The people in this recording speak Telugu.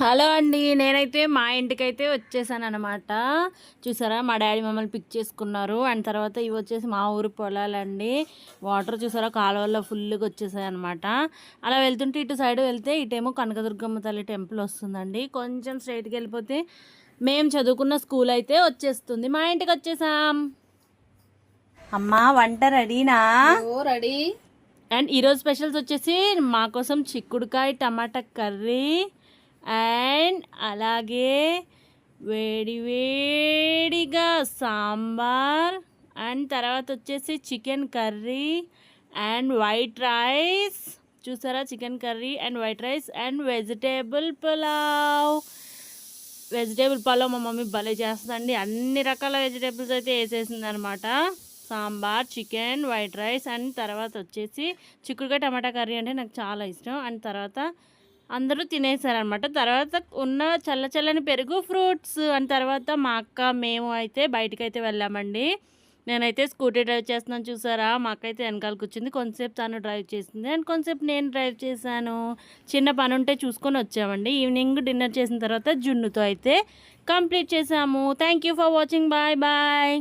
హలో అండి నేనైతే మా ఇంటికైతే వచ్చేసాను అనమాట చూసారా మా డాడీ మమ్మల్ని పిక్ చేసుకున్నారు. అండ్ తర్వాత ఇవి వచ్చేసి మా ఊరు పొలాలండి. వాటర్ చూసారా కాలువల్లో ఫుల్గా వచ్చేసాయి అనమాట అలా వెళ్తుంటే ఇటు సైడ్ వెళ్తే ఇటేమో కనకదుర్గమ్మ తల్లి టెంపుల్ వస్తుందండి. కొంచెం స్ట్రైట్కి వెళ్ళిపోతే మేము చదువుకున్న స్కూల్ అయితే వచ్చేస్తుంది. మా ఇంటికి వచ్చేసాం. అమ్మా వంట రెడీనా? ఓ రెడీ. అండ్ ఈరోజు స్పెషల్స్ వచ్చేసి మా కోసం చిక్కుడుకాయ టమాటా కర్రీ అండ్ అలాగే వేడి వేడిగా సాంబార్ అండ్ తర్వాత వచ్చేసి chicken curry and white rice. చూసారా? Chicken curry and white rice and vegetable pulao. Vegetable pulao మా మమ్మీ భలే చేస్తుందండి. అన్ని రకాల వెజిటేబుల్స్ అయితే వేసేసింది అనమాట sambar chicken white rice and తర్వాత వచ్చేసి చిక్కుడుకాయ టమాటా కర్రీ అంటే నాకు చాలా ఇష్టం. అండ్ తర్వాత అందరూ తినేసారనమాట తర్వాత ఉన్న చల్ల చల్లని పెరుగు ఫ్రూట్స్ అని తర్వాత మా అక్క మేము అయితే బయటకు అయితే వెళ్ళామండి. నేనైతే స్కూటీ డ్రైవ్ చేస్తున్నాను చూసారా? మా అక్క అయితే వెనకాల కూర్చుంది. కొంతసేపు తను డ్రైవ్ చేసింది. అండ్ కొంతసేపు నేను డ్రైవ్ చేశాను. చిన్న పని ఉంటే చూసుకొని వచ్చామండి. ఈవినింగ్ డిన్నర్ చేసిన తర్వాత జున్నుతో అయితే కంప్లీట్ చేసాము thank you for watching. Bye bye.